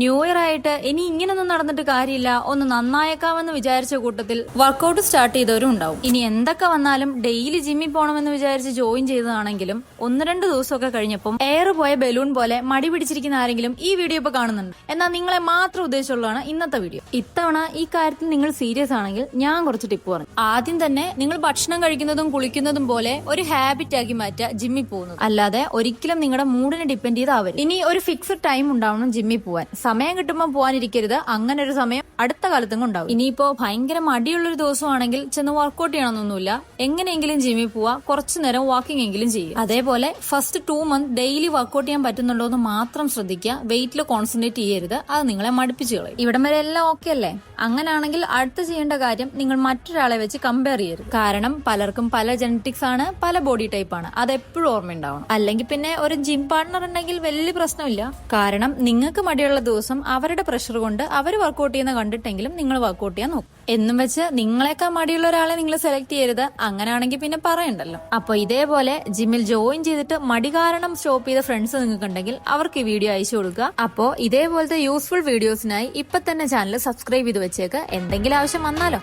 New year ആയിട്ട് ഇനി ഇങ്ങനൊന്നും നടന്നിട്ട് കാര്യമില്ല. ഒന്ന് നന്നായേക്കാമെന്ന് വിചാരിച്ച കൂട്ടത്തിൽ വർക്കൗട്ട് സ്റ്റാർട്ട് ചെയ്തവരും ഉണ്ടാവും. ഇനി എന്തൊക്കെ വന്നാലും ഡെയിലി ജിമ്മിൽ പോകണമെന്ന് വിചാരിച്ച് ജോയിൻ ചെയ്തതാണെങ്കിലും ഒന്ന് രണ്ട് ദിവസമൊക്കെ കഴിഞ്ഞപ്പം എയർ പോയ ബലൂൺ പോലെ മടി പിടിച്ചിരിക്കുന്ന ആരെങ്കിലും ഈ വീഡിയോ ഇപ്പൊ കാണുന്നുണ്ട്. എന്നാൽ നിങ്ങളെ മാത്രം ഉദ്ദേശിച്ചുള്ളതാണ് ഇന്നത്തെ വീഡിയോ ഇത്തവണ ഈ കാര്യത്തിൽ നിങ്ങൾ സീരിയസ് ആണെങ്കിൽ ഞാൻ കുറച്ച് ടിപ്പ് പറഞ്ഞു. ആദ്യം തന്നെ നിങ്ങൾ ഭക്ഷണം കഴിക്കുന്നതും കുളിക്കുന്നതും പോലെ ഒരു ഹാബിറ്റ് ആക്കി മാറ്റുക ജിമ്മിൽ പോകുന്നത്. അല്ലാതെ ഒരിക്കലും നിങ്ങളുടെ മൂഡിനെ ഡിപ്പെൻഡ് ചെയ്താവരുത്. ഇനി ഒരു ഫിക്സ്ഡ് ടൈം ഉണ്ടാവണം ജിമ്മിൽ പോവാൻ. സമയം കിട്ടുമ്പോൾ പോകാനിരിക്കരുത് അങ്ങനെ ഒരു സമയം അടുത്ത കാലത്തും ഉണ്ടാവും ഇനിയിപ്പോ ഭയങ്കര മടിയുള്ള ഒരു ദിവസമാണെങ്കിൽ ചെന്ന് വർക്കൗട്ട് ചെയ്യണമെന്നൊന്നുമില്ല എങ്ങനെയെങ്കിലും ജിമ്മിൽ പോവാ. കുറച്ചു നേരം വാക്കിംഗ് എങ്കിലും ചെയ്യും. അതേപോലെ first two month daily workout ചെയ്യാൻ പറ്റുന്നുണ്ടോ എന്ന് മാത്രം ശ്രദ്ധിക്കുക. വെയിറ്റിൽ കോൺസെൻട്രേറ്റ് ചെയ്യരുത്. അത് നിങ്ങളെ മടുപ്പിച്ചു കളയും. ഇവിടം വരെ എല്ലാം ഓക്കെ അല്ലേ? അങ്ങനെയാണെങ്കിൽ അടുത്ത് ചെയ്യേണ്ട കാര്യം നിങ്ങൾ മറ്റൊരാളെ വെച്ച് കമ്പയർ ചെയ്യരുത്. കാരണം പലർക്കും പല ജനറ്റിക്സ് ആണ് പല ബോഡി ടൈപ്പ് ആണ്. അത് എപ്പോഴും ഓർമ്മയുണ്ടാവണം. അല്ലെങ്കിൽ പിന്നെ ഒരു ജിം പാർട്ണർ ഉണ്ടെങ്കിൽ വലിയ പ്രശ്നമില്ല. കാരണം നിങ്ങൾക്ക് മടിയുള്ള ദിവസം അവരുടെ പ്രഷർ കൊണ്ട് അവർ വർക്കൗട്ട് ചെയ്യുന്ന കണ്ടിട്ടെങ്കിലും നിങ്ങൾ വർക്കൗട്ട് ചെയ്യാൻ നോക്കും. എന്നും വെച്ച് നിങ്ങളെക്കാൾ മടിയുള്ള ഒരാളെ നിങ്ങൾ സെലക്ട് ചെയ്യരുത്. അങ്ങനെയാണെങ്കിൽ പിന്നെ പറയണ്ടല്ലോ. അപ്പൊ ഇതേപോലെ ജിമ്മിൽ ജോയിൻ ചെയ്തിട്ട് മടി കാരണം സ്റ്റോപ്പ് ചെയ്ത ഫ്രണ്ട്സ് നിങ്ങൾക്ക് ഉണ്ടെങ്കിൽ അവർക്ക് ഈ വീഡിയോ അയച്ചു കൊടുക്കുക. അപ്പോ ഇതേപോലത്തെ യൂസ്ഫുൾ വീഡിയോസിനായി ഇപ്പൊ തന്നെ ചാനൽ സബ്സ്ക്രൈബ് ചെയ്ത് വെച്ചേക്ക്. എന്തെങ്കിലും ആവശ്യം വന്നാലോ?